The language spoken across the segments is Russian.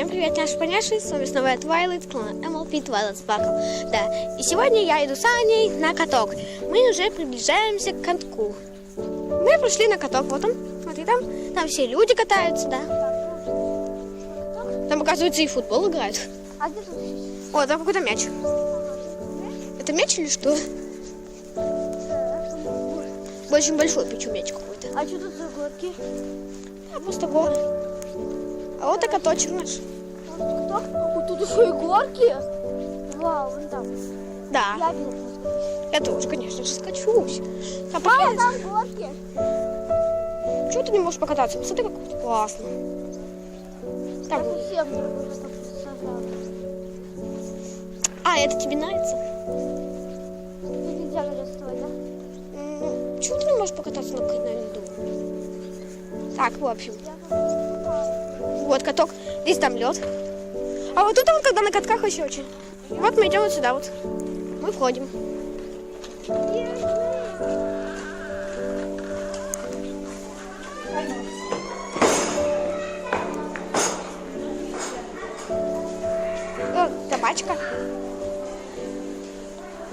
Всем привет, наши поняши, с вами снова я Twilight, клан MLP Twilight Sparkle. Да, и сегодня я иду с Аней на каток. Мы уже приближаемся к катку. Мы пришли на каток, вот он, смотри там, там все люди катаются, да. Там, оказывается, и футбол играют. А где тут? О, там какой-то мяч. Это мяч или что? Очень большой, причем мяч какой-то. А что тут за горки? А просто гол. А вот. Кто? Вот тут еще и горки. Вау, вон там. Да, Я я тоже, конечно же, скачусь. А А, пока там горки. Чего ты не можешь покататься? Посмотри, как классно. Так, Я а, это тебе нравится? Тут нельзя стоять, да? Чего ты не можешь покататься на, на льду? Так, в общем. Вот каток. Здесь там лед. А вот тут вот, когда на катках еще очень. Вот мы идем вот сюда вот. Мы входим. О, табачка.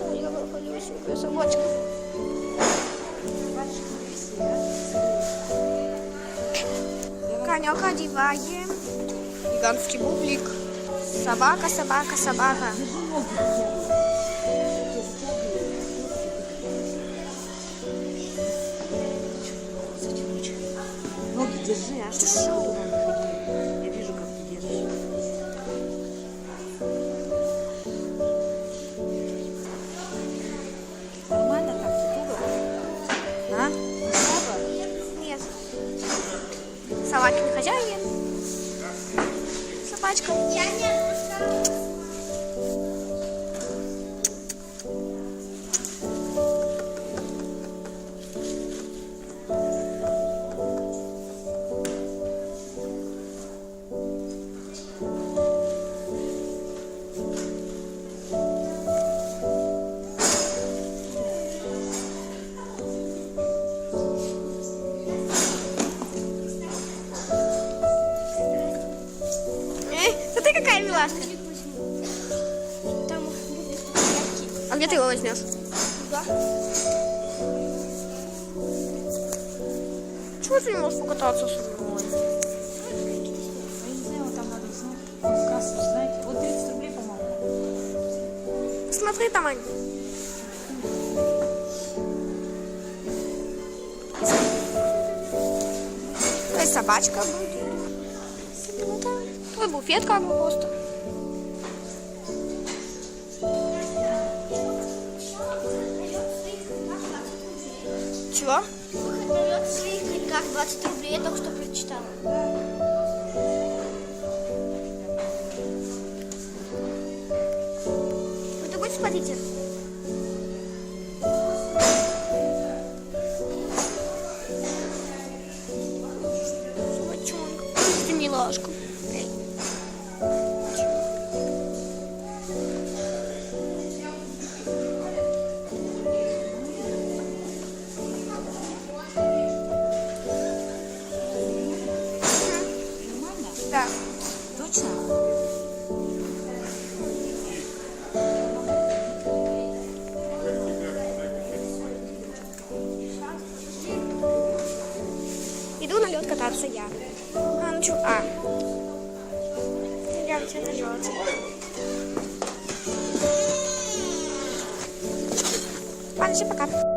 Ой, я малюсенькая собачка. Конек одеваем. Гигантский бублик. Собака, собака, собака. Ноги держи, а что Собакин хозяин. Собачка. Я не ты какая милашка. Там А где ты его возьмешь? Да. Чего ты не можешь покататься со мной? Я не знаю, там надо. Вот кассу, знаете. Вот 30 рублей, по-моему. Смотри там, Ань. Есть собачка будет. Твой буфет как бы просто. Чего? Выход лед в своих книгах 20 рублей, я только что прочитала. Смотрите? Точно? Иду на лед кататься я. А, ну чё? А. Я тебя на лед. Ладно, все, пока.